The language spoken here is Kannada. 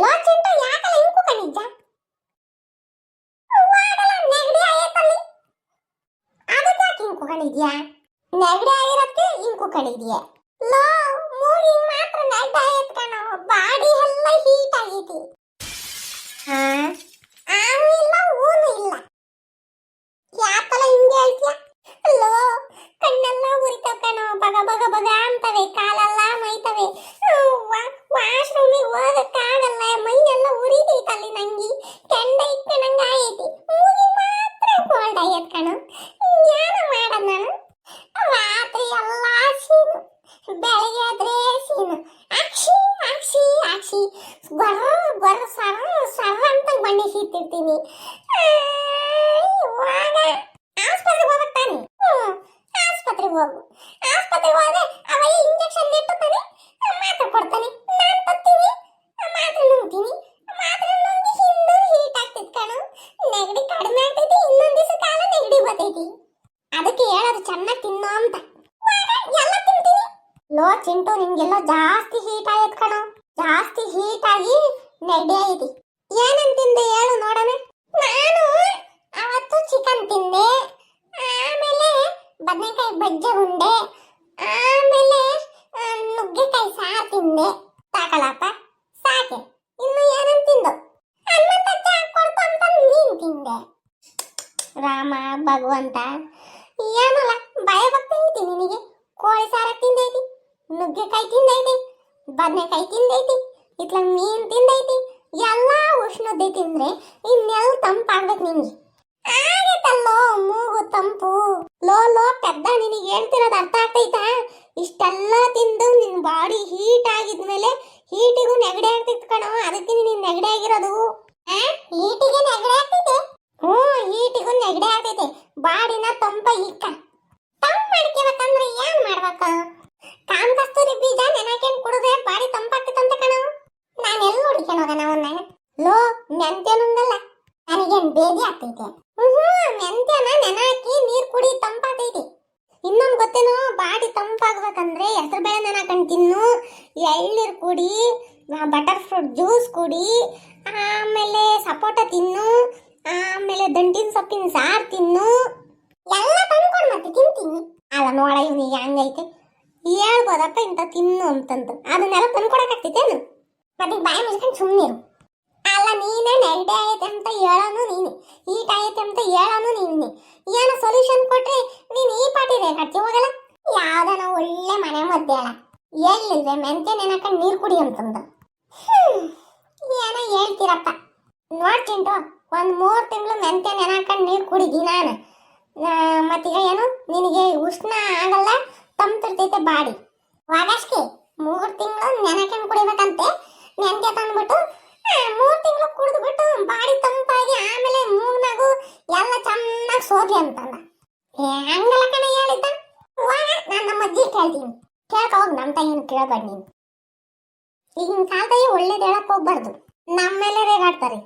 ಲೋಚಿಂಟ ಯಾಕಲ್ಲ ಇಂಕು ಕಣಿಜ ವಾಗಲ ನೆಗಡಿ ಆಯ್ತಲ್ಲಿ. ಅದಕ್ಕೆ ಯಾಕೆ ಇಂಕು ಕಣಿದ್ಯಾ ನೆಗಡಿ ಆಗಿರಕ್ಕೆ ಇಂಕು ಕಣಿದ್ಯಾ ಲೋ ಮೂಗಿ ಮಾತ್ರ ನೆಗಡಿ ಆಯ್ತು ಕಣೋ ಬಾಡಿ ಎಲ್ಲ ಹೀಟ್ ಆಗೈತಿ ಹಾ ಆನು ಇಲ್ಲ ಊನು ಇಲ್ಲ ಯಾಕಲ್ಲ ಹಿಂಗೆ ಹೇಳ್ತೀಯ ಅಲ್ಲೋ ಕಣ್ಣೆಲ್ಲ ಉರಿತಾವ ಕಣೋ ಬಗ ಬಗ ಬಗ ಅಂತವೆ ಕಾಲೆಲ್ಲ ಮೈತವೆ ವಾಶ್ರೂಮಿಗೆ ಹೋಗಕ್ಕಾಗಲ್ಲ ಮೈಯೆಲ್ಲ ಉರಿತೈತಲ್ಲಿ ನಂಗೆ ಕೆಂಡ ಇಟ್ಕೊಂಡಂಗ ಆಗೈತಿ ಮೂಗಿ ಮಾತ್ರ ಕೋಲ್ಡ್ ಕಣು ಜ್ಞಾನ ಮಾಡೋದ್ ರಾತ್ರಿ ಎಲ್ಲ ಸೀನು, ಬೆಳಗ್ಗೆ ಆದ್ರೆ ಸೀನು. ಅಕ್ಷಿ ಅಕ್ಷಿ ಅಕ್ಷಿ ಗೊರ ಗೊರ ಸರ ಸರ ಅಂತ ಬಣ್ಣಿ ಸೀತಿರ್ತೀನಿ. ಇವಾಗ ಆಸ್ಪತ್ರೆಗೆ ಹೋಗ್ಬೇಕು ತಾನೆ? ಹ್ಮ್, ಆಸ್ಪತ್ರೆಗೆ ಹೋಗು. ಆಸ್ಪತ್ರೆಗೆ ಹೋದ್ರೆ ಅವ ಇಂಜೆಕ್ಷನ್ ಇಟ್ಟುತ್ತಾನೆ ಮಾತ್ರೆ ಕೊಡ್ತಾನೆ ನಾನು ತತ್ತೀನಿ ಮಾತ್ರೆ ನುಂಗ್ತೀನಿ ಮಾತ್ರೆ ನುಂಗಿ ಇನ್ನೂ ಹೀಟ್ ಆಗ್ತೈತಿ ಕಣು ನೆಗಡಿ ಕಡಿಮೆ ಆಗ್ತೈತಿ ಇನ್ನೊಂದ್ ದಿವಸ ಕಾಲ ನೆಗಡಿ ಬರ್ತೈತಿ ಅದಕ್ಕೆ ಹೇಳೋದು ಚೆನ್ನಾಗಿ ತಿನ್ನೋ ಅಂತ. ಎಲ್ಲ ತಿಂತೀನಿ. ಲೋ, ಚಿಂಟು ನಿಂಗೆಲ್ಲ ಜಾಸ್ತಿ ಹೀಟ್ ಆಗೈತ್ ಕಣೋ. ಜಾಸ್ತಿ ಹೀಟ್ ಆಗಿ ನೆಗಡಿ ಐತಿ. ಏನಂತ ತಿಂದೆ ಹೇಳು ನೋಡೋಣ. ನಾನು ಅವತ್ತು ಚಿಕನ್ ತಿಂದೆ. ಆಮೇಲೆ ಬದನೆಕಾಯಿ ಬಜ್ಜೆ ಉಂಡೆ. ಆಮೇಲೆ ನುಗ್ಗೆಕಾಯಿ ಸಾರು ತಿಂದೆ. ಸಾಕಲಪ್ಪ ಸಾಕೆ. ಇನ್ನು ಏನಂತ ತಿಂದು? ಅನ್ನ ಚಾ ಕೊಡ್ತು ಅಂತ ನೀನು ತಿಂದೆ. ರಾಮ, ಭಗವಂತ. ಏನಲ್ಲ ಭಯ ಬರ್ತಾ ನಿನಗೆ. ಕೋಳಿ ಸಾರ ತಿಂದೈತಿ, ನುಗ್ಗೆಕಾಯಿ ತಿಂದೈತಿ, ಬದನೆಕಾಯಿ ತಿಂದೈತಿ, ಇತ್ಲಾಗ ಮೀನ್ ತಿಂದೈತಿ, ಎಲ್ಲ ಉಷ್ಣತೆ ತಿಂದ್ರೆ ಇನ್ನೆಲ್ಲ ತಂಪಾಗ್ಬೇಕು ನಿಂಗೆ. ಆಗತ್ತಲ್ಲೋ ಮೂಗು ತಂಪು. ಲೋ ಲೋ, ಪೆದ್ದ, ನಿನಗೆ ಹೇಳ್ತಿರೋದು ಅರ್ಥ ಆಗ್ತೈತಾ? ಇಷ್ಟೆಲ್ಲ ತಿಂದು ನಿನ್ನ ಬಾಡಿ ಹೀಟ್ ಆಗಿದ್ಮೇಲೆ ಹೀಟಿಗೂ ನೆಗಡಿ ಆಗ್ತಿತ್ತು ಕಣೋ, ಅದಕ್ಕೆ ನಿನ್ನ ನೆಗಡಿ ಆಗಿರೋದು. ಹೀಟಿಗೆ ನೆಗಡಿ ಆಗ್ತೈತೆ? ಹ್ಞೂ ಹೀಟಿಗೂ ನೆಗಡಿ ಆಗ್ತೈತೆ. ಬಾಡಿನ ತಂಪ ಇಕ್ಕ ತಂಪ ಮಾಡ್ಕೋಬೇಕಂದ್ರೆ ಏನ್ ಮಾಡ್ಬೇಕು? ಕಾಮ್ ಬೀಜ ನೆನಕೇನ್ ಕುಡಿದ್ರೆ ಬಾಡಿ ತಂಪಾಗ್ತೈತಂತೆ ಕಣ. ನಾನು ಎಲ್ಲಿ ಹುಡ್ಕೊಂಡು ಹೋಗೋಣ ಅವನ್ನ ಲೋ ಮೆಂತ್ಯ ನುಂಗಲ್ಲ ನನಗೇನ್ ಬೇದಿ ಆಗ್ತೈತೆ. ಹ್ಞೂ ಮೆಂತ್ಯನ ನೆನ ಹಾಕಿ ನೀರ್ ಕುಡಿ ತಂಪಾಗ್ತೈತಿ ಇನ್ನೊಂದು ಗೊತ್ತೇನು, ಬಾಡಿ ತಂಪಾಗ್ಬೇಕಂದ್ರೆ ಹೆಸರು ಬೇಳೆ ನೆನ ತಿನ್ನು. ಎಳ್ನೀರು ಕುಡಿ, ಬಟರ್ ಫ್ರೂಟ್ ಜ್ಯೂಸ್ ಕುಡಿ, ಆಮೇಲೆ ಸಪೋಟ ತಿನ್ನು. ಆಮೇಲೆ ದಂಟಿನ ಸೊಪ್ಪಿನ ಸಾರು ತಿನ್ನು. ಎಲ್ಲ ತಂದ್ಕೊಂಡು ಮತ್ತೆ ತಿಂತೀನಿ. ಅಲ್ಲ ನೋಡ ಇವನಿಗೆ ಹಂಗೈತೆ ಹೇಳ್ಬೋದಪ್ಪ ಇಂಥ ತಿನ್ನು ಅಂತಂದು. ಅದನ್ನೆಲ್ಲ ತಂದ್ಕೊಡಕ್ಕಾಗ್ತೈತೇನು ಮತ್ತೆ ಬಾಯಿ ಮುಚ್ಕೊಂಡು ಸುಮ್ಮನಿರು ಅಲ್ಲ ನೀನೇ ನೆಗಡಿ ಆಗೈತೆ ಅಂತ ಹೇಳೋನು ನೀನು. ಈಟ್ ಆಗೈತೆ ಅಂತ ಹೇಳೋನು ನೀನು. ಏನು ಸೊಲ್ಯೂಷನ್ ಕೊಟ್ರೆ ನೀನು ಈ ಪಾಟಿ ರೇಖಾಡ್ತಿ ಹೋಗಲ್ಲ? ಯಾವ್ದನ ಒಳ್ಳೆ ಮನೆ ಮದ್ದೆ ಅಲ್ಲ ಎಲ್ಲಿಲ್ವೇ ಮೆಂತೆ ನೆನಕೊಂಡು ನೀರು ಕುಡಿ ಅಂತಂದು. ಏನೋ ಹೇಳ್ತೀರಪ್ಪ. ನೋಡ್ ಚಿಂಟು, ಒಂದು ಮೂರು ತಿಂಗಳು ಮೆಂತೆ ನೆನಕೊಂಡು ನೀರು ಕುಡಿದಿ ನಾನು. ಮತ್ತೀಗ ಏನು, ನಿನಗೆ ಉಷ್ಣ ಆಗಲ್ಲ ತಂಪಿರ್ತೈತೆ ಬಾಡಿ. ವಾಗಷ್ಟೇ ಮೂರು ತಿಂಗಳು ನೆನಕೊಂಡು ಕುಡಿಬೇಕಂತೆ. ನೆಂತೆ ತಂದ್ಬಿಟ್ಟು ಮೂರು ತಿಂಗಳು ಕುಡಿದ್ಬಿಟ್ಟು ಬಾಡಿ ತಂಪಾಗಿ ಆಮೇಲೆ ಮೂಗ್ನಾಗು ಎಲ್ಲ ಚೆನ್ನಾಗಿ ಸೋದಿ ಅಂತಲ್ಲ ಹೆಂಗಲ್ಲ ಕಣ ಹೇಳಿದ್ದ. ನಾನು ನಮ್ಮ ಅಜ್ಜಿ ಕೇಳ್ತೀನಿ. ಕೇಳ್ಕ ಹೋಗಿ ನಮ್ಮ ತಾಯಿನ ಕೇಳಬೇಡ ನೀನು. ಈಗಿನ ಕಾಲದಲ್ಲಿ ಒಳ್ಳೇದು ಹೇಳಕ್ ಹೋಗ್ಬಾರ್ದು. ನಮ್ಮ ಮೇಲೆ ರೇಗಾಡ್ತಾರೆ